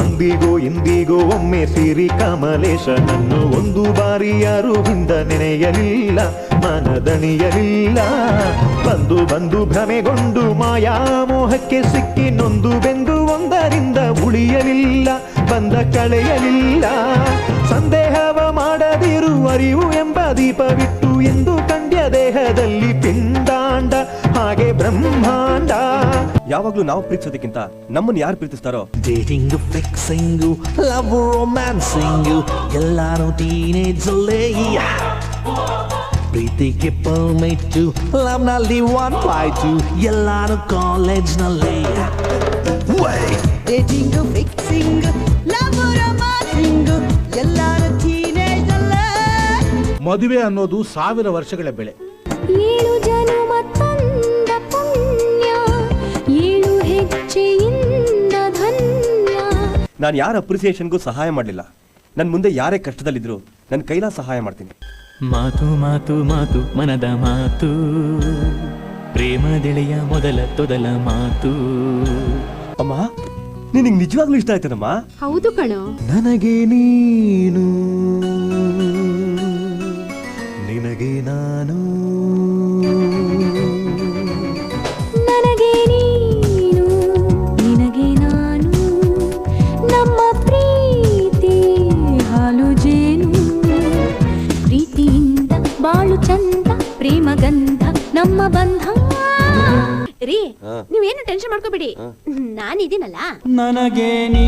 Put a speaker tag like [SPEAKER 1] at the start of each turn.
[SPEAKER 1] ಅಂದಿಗೋ ಇಂದಿಗೋ ಒಮ್ಮೆ ಸೇರಿ ಕಮಲೇಶನನ್ನು ಒಂದು ಬಾರಿ ಯಾರು ಹಿಂದ ನೆನೆಯಲಿಲ್ಲ, ಮನದಣಿಯಲಿಲ್ಲ. ಬಂದು ಬಂದು ಭ್ರಮೆಗೊಂಡು ಮಾಯಾಮೋಹಕ್ಕೆ ಸಿಕ್ಕಿ ನೊಂದು ಬೆಂದು ಒಂದರಿಂದ ಉಳಿಯಲಿಲ್ಲ, ಬಂದ ಕಳೆಯಲಿಲ್ಲ. ಸಂದೇಹವ ಮಾಡದಿರು, ಅರಿವು ಎಂಬ ದೀಪವಿಟ್ಟು ಎಂದು ಕಂಡ್ಯ ದೇಹದಲ್ಲಿ ಪಿನ್ನ
[SPEAKER 2] ಯಾವಾಗ್ಲೂ ನಾವು ಪ್ರೀತಿಸೋದಕ್ಕಿಂತ ನಮ್ಮನ್ನ ಯಾರು ಪ್ರೀತಿಸ್ತಾರೋ?
[SPEAKER 3] ಡೇಟಿಂಗ್ ಫಿಕ್ಸಿಂಗ್ ಲವ್ ರೊಮ್ಯಾನ್ಸಿಂಗ್ ಎಲ್ಲಾರು ಟೀನೇಜ್ ಅಲ್ಲೇ ಪ್ರೀತಿಗೆ ಪರ್ಮಿಟ್ ಲವ್ನಲ್ಲಿ ಒನ್ ಟು ಎಲ್ಲಾನು ಕಾಲೇಜ್ನಲ್ಲಿ
[SPEAKER 4] ಡೇಟಿಂಗ್ ಫಿಕ್ಸಿಂಗ್ ಲವ್ ರೊಮ್ಯಾನ್ಸಿಂಗ್ ಎಲ್ಲಾರು ಟೀನೇಜ್ ಅಲ್ಲೇ
[SPEAKER 5] ಮದುವೆ ಅನ್ನೋದು ಸಾವಿರ ವರ್ಷಗಳ ಬೆಳೆ.
[SPEAKER 6] ಏಳು
[SPEAKER 2] ನಾನು ಯಾರ ಅಪ್ರಿಸಿಯೇಷನ್ಗೂ ಸಹಾಯ ಮಾಡಲಿಲ್ಲ. ನನ್ನ ಮುಂದೆ ಯಾರೇ ಕಷ್ಟದಲ್ಲಿದ್ರು ನನ್ನ ಕೈಲ ಸಹಾಯ ಮಾಡ್ತೀನಿ.
[SPEAKER 7] ಮಾತು ಮಾತು ಮಾತು ಮನದ ಮಾತು. ಪ್ರೇಮದೆಳೆಯ ಮೊದಲ ತೊದಲ ಮಾತು.
[SPEAKER 2] ಅಮ್ಮ ನಿನಗೆ ನಿಜವಾಗ್ಲೂ ಇಷ್ಟ ಆಯ್ತದಮ್ಮ
[SPEAKER 6] ಹೌದು ಕಣೋ.
[SPEAKER 1] ನನಗೆ ನೀನು. ನಿನಗೆ ನಾನು.
[SPEAKER 6] ನಮ್ಮ ಬಂಧ. ರೀ ನೀವೇನು ಟೆನ್ಷನ್ ಮಾಡ್ಕೋಬೇಡಿ. ನಾನಿದ್ದೀನಲ್ಲ.
[SPEAKER 7] ನನಗೆ ನೀ